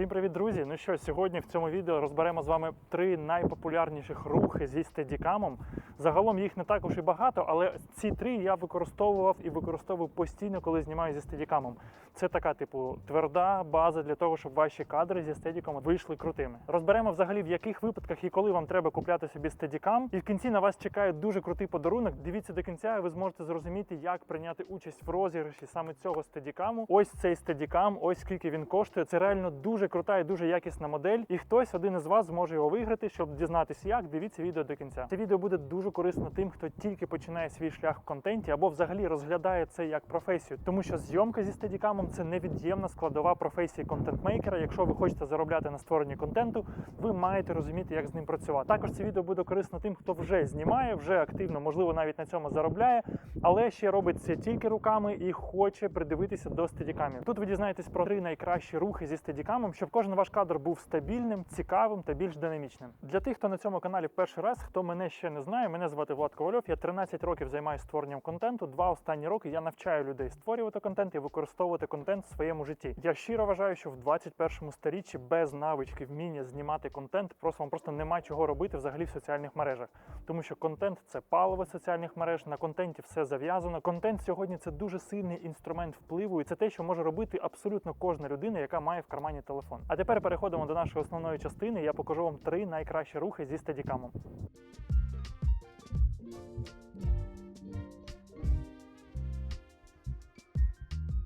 Всім привіт, друзі! Ну що, сьогодні в цьому відео розберемо з вами три найпопулярніших рухи зі стедікамом. Загалом їх не також і багато, але ці три я використовував і використовую постійно, коли знімаю зі стедікамом. Це така, типу, тверда база для того, щоб ваші кадри зі стедіком вийшли крутими. Розберемо взагалі в яких випадках і коли вам треба купляти собі стедікам. І в кінці на вас чекає дуже крутий подарунок. Дивіться до кінця, і ви зможете зрозуміти, як прийняти участь в розіграші саме цього стедікаму. Ось цей стедікам, ось скільки він коштує. Це реально дуже крута і дуже якісна модель. І хтось один із вас зможе його виграти. Щоб дізнатися, як дивіться відео до кінця. Це відео буде дуже корисно тим, хто тільки починає свій шлях в контенті або взагалі розглядає це як професію, тому що зйомка зі стедікамом це невід'ємна складова професії контент-мейкера. Якщо ви хочете заробляти на створенні контенту, ви маєте розуміти, як з ним працювати. Також це відео буде корисно тим, хто вже знімає, вже активно, можливо, навіть на цьому заробляє, але ще робить це тільки руками і хоче придивитися до стедікамів. Тут ви дізнаєтесь про три найкращі рухи зі стедікамом, щоб кожен ваш кадр був стабільним, цікавим та більш динамічним. Для тих, хто на цьому каналі перший раз, хто мене ще не знає, мене звати Влад Ковальов. Я 13 років займаюся створенням контенту. Два останні роки я навчаю людей створювати контент і використовувати контент в своєму житті. Я щиро вважаю, що в 21 сторіччі без навички вміння знімати контент просто вам просто нема чого робити взагалі в соціальних мережах, тому що контент це паливо соціальних мереж. На контенті все зав'язано. Контент сьогодні це дуже сильний інструмент впливу, і це те, що може робити абсолютно кожна людина, яка має в кармані телефон. А тепер переходимо до нашої основної частини. Я покажу вам три найкращі рухи зі стедікамом.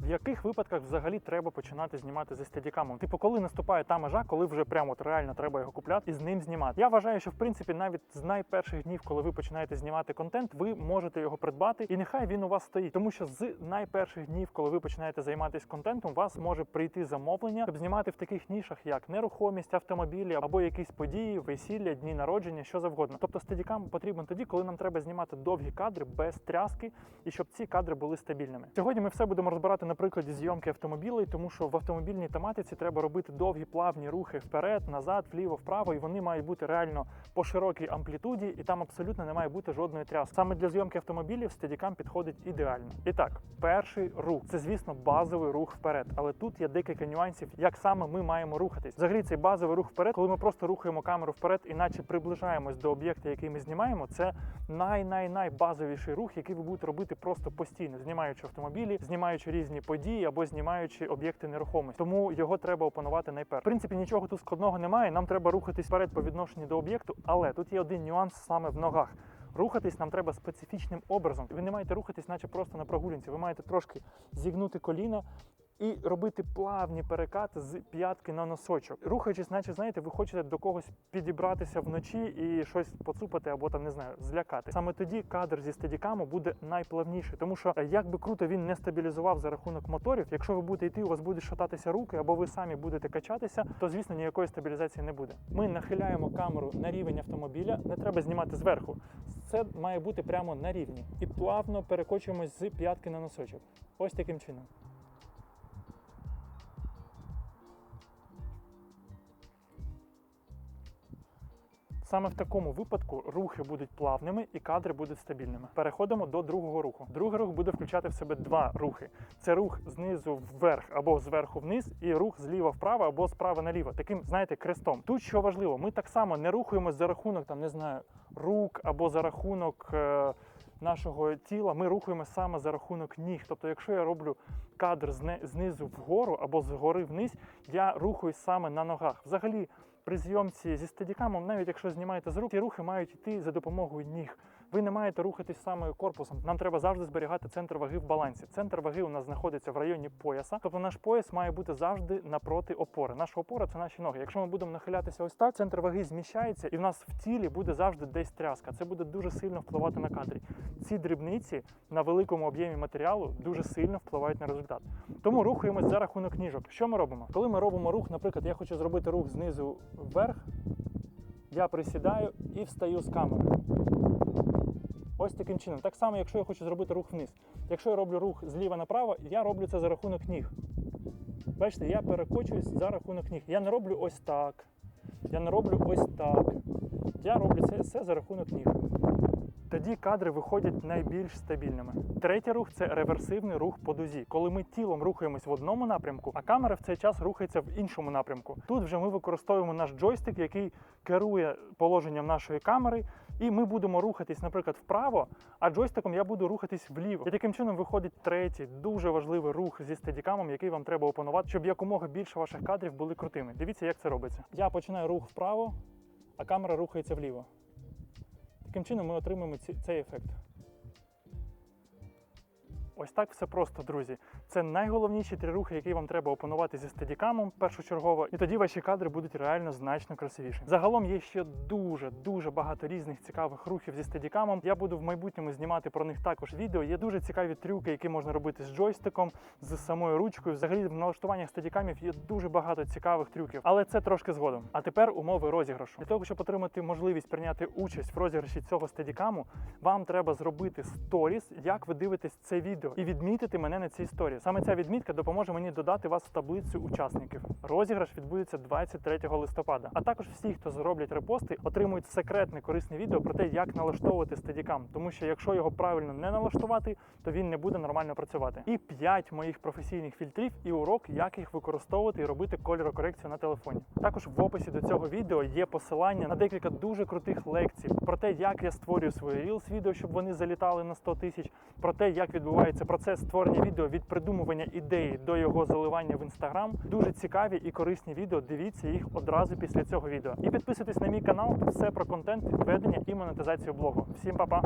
В яких випадках взагалі треба починати знімати зі стедікамом? Типу, коли наступає та межа, коли вже прямо от реально треба його купляти і з ним знімати. Я вважаю, що в принципі навіть з найперших днів, коли ви починаєте знімати контент, ви можете його придбати, і нехай він у вас стоїть. Тому що з найперших днів, коли ви починаєте займатися контентом, у вас може прийти замовлення, щоб знімати в таких нішах, як нерухомість, автомобілі або якісь події, весілля, дні народження, що завгодно. Тобто стедікам потрібен тоді, коли нам треба знімати довгі кадри без тряски, і щоб ці кадри були стабільними. Сьогодні ми все будемо розбирати на прикладі зйомки автомобілей, тому що в автомобільній тематиці треба робити довгі плавні рухи вперед, назад, вліво, вправо, і вони мають бути реально по широкій амплітуді, і там абсолютно не має бути жодної тряски. Саме для зйомки автомобілів стедікам підходить ідеально. І так, перший рух це, звісно, базовий рух вперед, але тут є декілька нюансів, як саме ми маємо рухатись. Взагалі, цей базовий рух вперед, коли ми просто рухаємо камеру вперед, іначе приближаємось до об'єкта, який ми знімаємо. Це най-най-най базовіший рух, який ви будете робити просто постійно, знімаючи автомобілі, знімаючи різні події або знімаючи об'єкти нерухомості. Тому його треба опанувати найперше. В принципі, нічого тут складного немає. Нам треба рухатись вперед по відношенню до об'єкту, але тут є один нюанс саме в ногах. Рухатись нам треба специфічним образом. Ви не маєте рухатись, наче просто на прогулянці. Ви маєте трошки зігнути коліна і робити плавні перекати з п'ятки на носочок. Рухаючись, наче знаєте, ви хочете до когось підібратися вночі і щось поцупати або там не знаю, злякати. Саме тоді кадр зі стедікаму буде найплавніший, тому що е, як би круто він не стабілізував за рахунок моторів, якщо ви будете йти, у вас будуть шататися руки, або ви самі будете качатися, то звісно ніякої стабілізації не буде. Ми нахиляємо камеру на рівень автомобіля, не треба знімати зверху. Це має бути прямо на рівні і плавно перекочуємось з п'ятки на носочок. Ось таким чином. Саме в такому випадку рухи будуть плавними і кадри будуть стабільними. Переходимо до другого руху. Другий рух буде включати в себе два рухи: це рух знизу вверх або зверху вниз, і рух зліва вправо або справа наліво. Таким, знаєте, крестом. Тут що важливо, ми так само не рухаємось за рахунок там, не знаю, рук або за рахунок. Е Нашого тіла ми рухаємося саме за рахунок ніг. Тобто, якщо я роблю кадр знизу вгору або згори вниз, я рухаюсь саме на ногах. Взагалі, при зйомці зі стадікамом, навіть якщо знімаєте з рук, ці рухи мають йти за допомогою ніг. Ви не маєте рухатись саме корпусом. Нам треба завжди зберігати центр ваги в балансі. Центр ваги у нас знаходиться в районі пояса. Тобто наш пояс має бути завжди напроти опори. Наша опора це наші ноги. Якщо ми будемо нахилятися ось так, центр ваги зміщається, і в нас в тілі буде завжди десь тряска. Це буде дуже сильно впливати на кадрі. Ці дрібниці на великому об'ємі матеріалу дуже сильно впливають на результат. Тому рухаємось за рахунок ніжок. Що ми робимо? Коли ми робимо рух, наприклад, я хочу зробити рух знизу вверх, я присідаю і встаю з камерою. Ось таким чином. Так само, якщо я хочу зробити рух вниз. Якщо я роблю рух зліва направо, я роблю це за рахунок ніг. Бачите, я перекочуюсь за рахунок ніг. Я не роблю ось так. Я не роблю ось так. Я роблю це все за рахунок ніг. Тоді кадри виходять найбільш стабільними. Третій рух це реверсивний рух по дузі, коли ми тілом рухаємось в одному напрямку, а камера в цей час рухається в іншому напрямку. Тут вже ми використовуємо наш джойстик, який керує положенням нашої камери, і ми будемо рухатись, наприклад, вправо, а джойстиком я буду рухатись вліво. І таким чином виходить третій дуже важливий рух зі стедікамом, який вам треба опанувати, щоб якомога більше ваших кадрів були крутими. Дивіться, як це робиться. Я починаю рух вправо, а камера рухається вліво. Таким чином ми отримаємо ці- цей ефект. Ось так все просто, друзі. Це найголовніші три рухи, які вам треба опанувати зі стедікамом першочергово, і тоді ваші кадри будуть реально значно красивіші. Загалом є ще дуже дуже багато різних цікавих рухів зі стедікамом. Я буду в майбутньому знімати про них також відео. Є дуже цікаві трюки, які можна робити з джойстиком, з самою ручкою. Взагалі в налаштуваннях стедікамів є дуже багато цікавих трюків, але це трошки згодом. А тепер умови розіграшу. Для того, щоб отримати можливість прийняти участь в розіграші цього стедікаму, вам треба зробити сторіс, як ви дивитесь це відео, і відмітити мене на цій сторі. Саме ця відмітка допоможе мені додати вас в таблицю учасників. Розіграш відбудеться 23 листопада. А також всі, хто зроблять репости, отримують секретне корисне відео про те, як налаштовувати стедікам. Тому що якщо його правильно не налаштувати, то він не буде нормально працювати. І 5 моїх професійних фільтрів і урок, як їх використовувати і робити кольорокорекцію на телефоні. Також в описі до цього відео є посилання на декілька дуже крутих лекцій про те, як я створюю свої Reels відео, щоб вони залітали на 100 тисяч, про те, як відбувається процес створення відео від придумування ідеї до його заливання в інстаграм. Дуже цікаві і корисні відео. Дивіться їх одразу після цього відео. І підписуйтесь на мій канал. Все про контент, ведення і монетизацію блогу. Всім па-па!